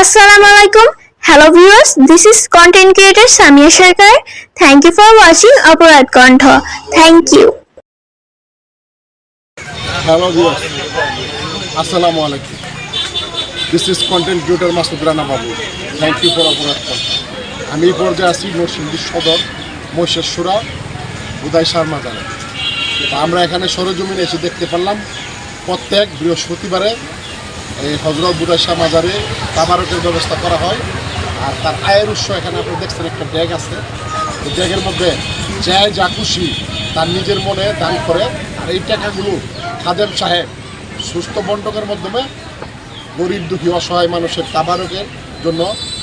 alaikum. Hello viewers, this is content creator Samia Sharkar. Thank you for watching Aparat Kantha. Thank you. Hello viewers আসসালামু আলাইকুম this is content creator Masud Rana Babu thank you for অপরাধ আমি এই পর্যায়ে আছি নরসিংদী সদর মহিষেশ্বরা উদয় মাজারে তো আমরা এখানে সরজমিনে এসে দেখতে পারলাম প্রত্যেক বৃহস্পতিবারে এই হজরত শাহ মাজারে তাবারকের ব্যবস্থা করা হয়। আর তার আয়ের উৎস এখানে আপনি দেখছেন, একটা ড্যাগ আছে। এই ড্যাগের মধ্যে চায় যা খুশি তার নিজের মনে দান করে। আর এই টাকাগুলো খাদেম সাহেব সুস্থ বন্টকের মাধ্যমে গরিব দুঃখী অসহায় মানুষের তাবারকের জন্য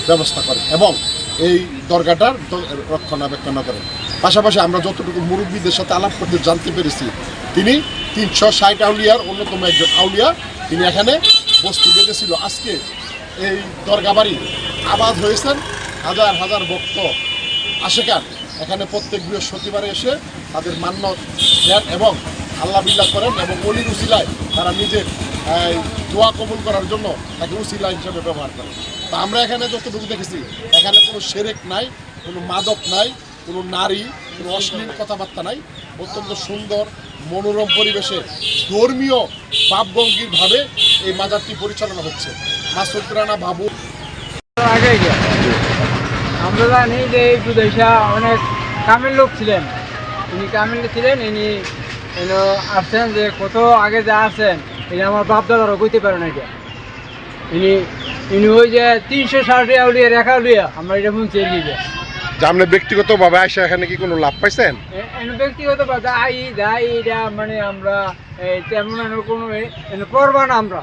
ব্যবস্থা করে এবং এই দরগাটার রক্ষণাবেক্ষণ করেন। পাশাপাশি আমরা যতটুকু মুরব্বীদের সাথে আলাপ করতে জানতে পেরেছি, তিনি তিনশো ষাট আউলিয়ার অন্যতম একজন আউলিয়া। তিনি এখানে বস্তি বেঁধেছিল আজকে এই দরগা বাড়ি আবাদ হয়েছেন হাজার হাজার ভক্ত আশেকার এখানে প্রত্যেক বৃহস্পতিবারে এসে তাদের মান্য দেন এবং আল্লাহ বিল্লাহ করেন এবং অলির উসিলায় তারা নিজের দোয়া কবুল করার জন্য তাকে উসিলা হিসেবে ব্যবহার করেন। তা আমরা এখানে যতটুকু দেখেছি, এখানে কোনো সেরেক নাই, কোনো মাদক নাই, কোনো নারী, কোনো অশ্লীল কথাবার্তা নাই। অত্যন্ত সুন্দর, মনোরম পরিবেশে ধর্মীয় ভাবভঙ্গিরভাবে এই মাজারটি পরিচালনা হচ্ছে। মাসুদ রানা বাবু। আমরা জানি যে এই বিদেশা অনেক কামের লোক ছিলেন। ইনি কামেল ছিলেন, ইনি আসছেন যে কত আগে যা আসছেন ইনি আমার বাপ দাদারও কইতে পারে না এটা ইনি ইনি ওই যে তিনশো ষাট আউলিয়া রেখা উলিয়া আমরা এটা শুনছি লিগে যে আপনি ব্যক্তিগতভাবে আসে এখানে কি কোনো লাভ পাইছেন? ব্যক্তিগত আই দাই এটা মানে আমরা তেমন কোনো এনে পড়বা না আমরা।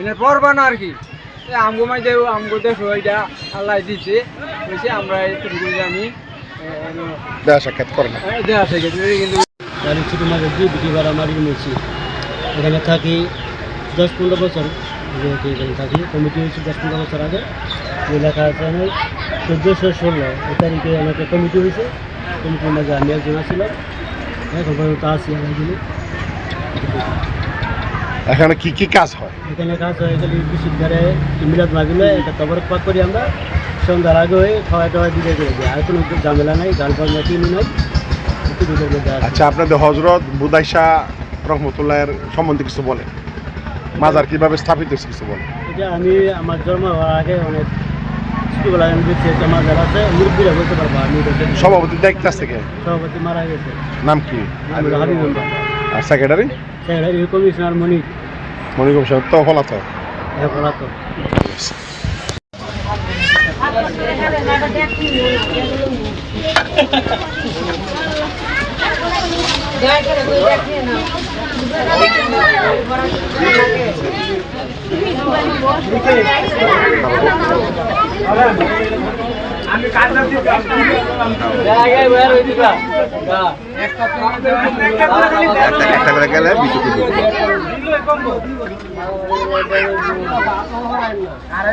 এনে পড়বা না আর কি। এ আমগো মাই দেব আমগো দেশ আল্লাহ দিছে। বলছে আমরা জানি সাক্ষাৎ করে না দেয়া কিন্তু আমি ছোটো মাঝে দিয়ে বিটিবার আমার নিয়েছি এখানে থাকি দশ পনেরো বছর। যেহেতু এখানে থাকি কমিটি হয়েছে দশ পনেরো বছর আগে। যে লেখা আছে আমি চোদ্দোশো ষোলো এই তারিখে আমাকে কমিটি হয়েছে। কমিটির মাঝে আমি একজন এখন পর্যন্ত আছি এখানে এখানে কি কি কাজ হয়? এখানে কাজ হয়ে গেলে বিশুদ্ধারে মিলাদ মাগিলে এটা তবর পাক করি আমরা। সন্ধ্যার আগে হয়ে খাওয়া টাওয়া দিতে করে দিই আর কোনো ঝামেলা নাই গান বাজনা কিনি নাই। আচ্ছা আপনাদের হজরত বুদাইশা রহমতুল্লাহের সম্বন্ধে কিছু বলেন। মাজার কীভাবে স্থাপিত কিছু বলেন। এটা আমি আমার জন্ম হওয়ার আগে অনেক ছোটোবেলায় আমি দেখছি একটা মাজার আছে মুরব্বীরা বলতে পারব আমি সভাপতির দায়িত্ব আছে কে সভাপতি মারা গেছে। নাম কি? আর সেক্রেটারি সেক্রেটারি কমিশনার মনির মনিকম সাহেব তো বের হয়ে দিবা একটা একটা করে গেলে বিদ্যুৎ আরে